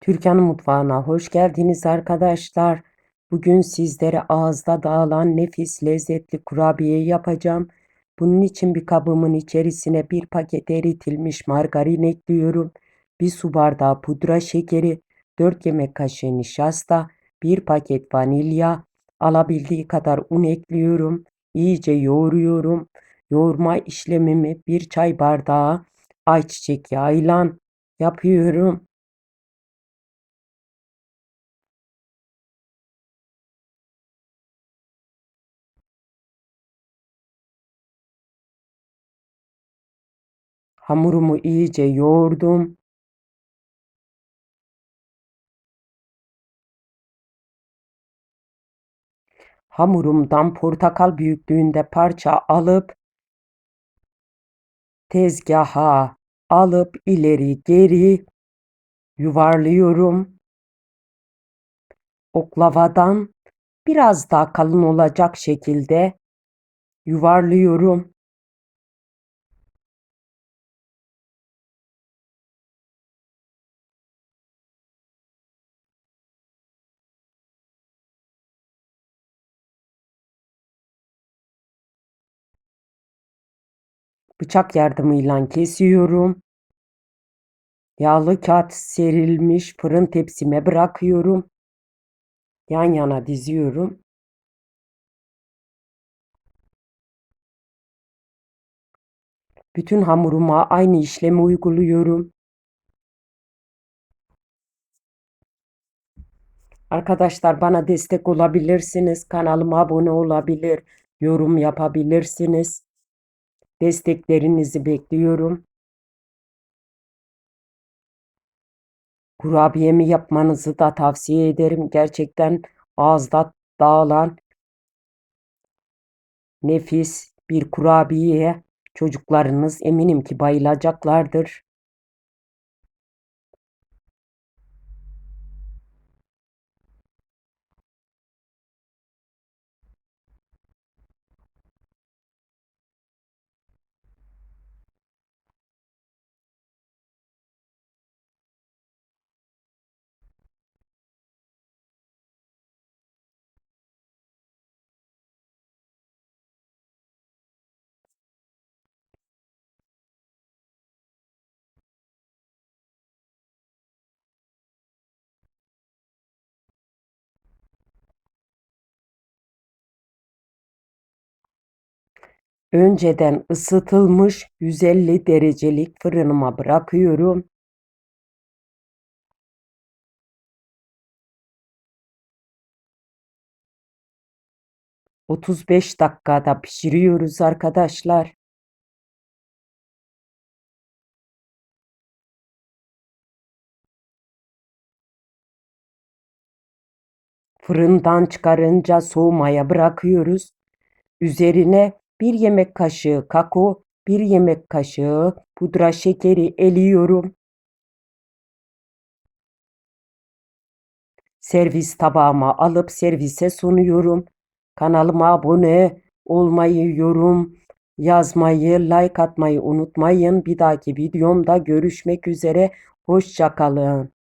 Türkan'ın mutfağına hoş geldiniz arkadaşlar. Bugün sizlere ağızda dağılan nefis lezzetli kurabiye yapacağım. Bunun için bir kabımın içerisine bir paket eritilmiş margarin ekliyorum. Bir su bardağı pudra şekeri, 4 yemek kaşığı nişasta, bir paket vanilya, alabildiği kadar un ekliyorum. İyice yoğuruyorum. Yoğurma işlemimi bir çay bardağı ayçiçek yağıyla yapıyorum. Hamurumu iyice yoğurdum. Hamurumdan portakal büyüklüğünde parça alıp tezgaha alıp ileri geri yuvarlıyorum. Oklavadan biraz daha kalın olacak şekilde yuvarlıyorum. Bıçak yardımıyla kesiyorum. Yağlı kağıt serilmiş fırın tepsime bırakıyorum. Yan yana diziyorum. Bütün hamuruma aynı işlemi uyguluyorum. Arkadaşlar bana destek olabilirsiniz. Kanalıma abone olabilir, yorum yapabilirsiniz. Desteklerinizi bekliyorum. Kurabiyemi yapmanızı da tavsiye ederim. Gerçekten ağızda dağılan nefis bir kurabiye. Çocuklarınız eminim ki bayılacaklardır. Önceden ısıtılmış 150 derecelik fırınıma bırakıyorum. Otuz beş dakikada pişiriyoruz arkadaşlar. Fırından çıkarınca soğumaya bırakıyoruz. Üzerine bir yemek kaşığı kakao, bir yemek kaşığı pudra şekeri eliyorum. Servis tabağıma alıp servise sunuyorum. Kanalıma abone olmayı, yorum yazmayı, like atmayı unutmayın. Bir dahaki videomda görüşmek üzere. Hoşçakalın.